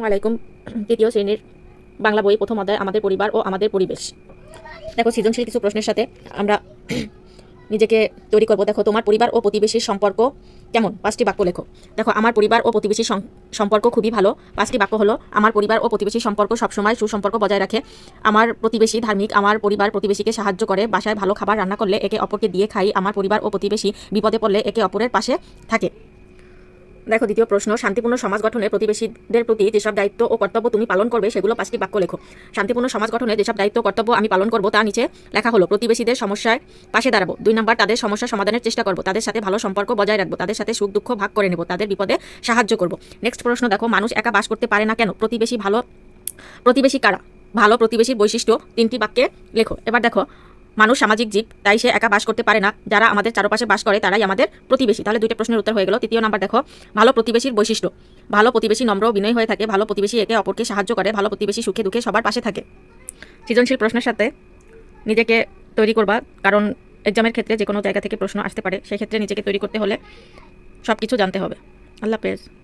আলাইকুম। তৃতীয় শ্রেণির বাংলা বই প্রথম অধ্যায়, আমাদের পরিবার ও আমাদের পরিবেশ। দেখো, সৃজনশীল কিছু প্রশ্নের সাথে আমরা নিজেকে তৈরি করব। দেখো, তোমার পরিবার ও প্রতিবেশীর সম্পর্ক কেমন? পাঁচটি বাক্য লেখো। দেখো, আমার পরিবার ও প্রতিবেশীর সম্পর্ক খুবই ভালো। পাঁচটি বাক্য হলো, আমার পরিবার ও প্রতিবেশীর সম্পর্ক সবসময় সুসম্পর্ক বজায় রাখে। আমার প্রতিবেশী ধার্মিক, আমার পরিবার প্রতিবেশীকে সাহায্য করে, বাসায় ভালো খাবার রান্না করলে একে অপরকে দিয়ে খাই। আমার পরিবার ও প্রতিবেশী বিপদে পড়লে একে অপরের পাশে থাকে। দেখো, দ্বিতীয় প্রশ্ন, শান্তিপূর্ণ সমাজ গঠনে প্রতিবেশীদের প্রতি যেসব দায়িত্ব ও কর্তব্য তুমি পালন করবে, সেগুলো পাঁচটি বাক্য লেখো। শান্তিপূর্ণ সমাজ গঠনে যেসব দায়িত্ব কর্তব্য আমি পালন করব, তা নিচে লেখা হলো, প্রতিবেশীদের সমস্যায় পাশে দাঁড়াবো। দুই নম্বর, তাদের সমস্যা সমাধানের চেষ্টা করব, তাদের সাথে ভালো সম্পর্ক বজায় রাখব, তাদের সাথে সুখ দুঃখ ভাগ করে নেব, তাদের বিপদে সাহায্য করব। নেক্সট প্রশ্ন, দেখো, মানুষ একা বাস করতে পারে না কেন? প্রতিবেশী ভালো, প্রতিবেশী কারা? ভালো প্রতিবেশীর বৈশিষ্ট্য তিনটি বাক্যে লেখো। এবার দেখো মানুষ সামাজিক জীব, তাই সে একা বাস করতে পারে না। যারা আমাদের চারপাশে বাস করে, তারাই আমাদের প্রতিবেশী। তাহলে দুইটা প্রশ্নের উত্তর হয়ে গেল। তৃতীয় নাম্বার দেখো, ভালো প্রতিবেশীর বৈশিষ্ট্য। ভালো প্রতিবেশী নম্র বিনয় হয়ে থাকে। ভালো প্রতিবেশী একে অপরকে সাহায্য করে। ভালো প্রতিবেশী সুখে দুঃখে সবার পাশে থাকে। সৃজনশীল প্রশ্নের সাথে নিজেকে তৈরি করবা। কারণ এক্সামের ক্ষেত্রে যে কোনো জায়গা থেকে প্রশ্ন আসতে পারে। সেই ক্ষেত্রে নিজেকে তৈরি করতে হলে সব কিছু জানতে হবে। আল্লাহ হাফেজ।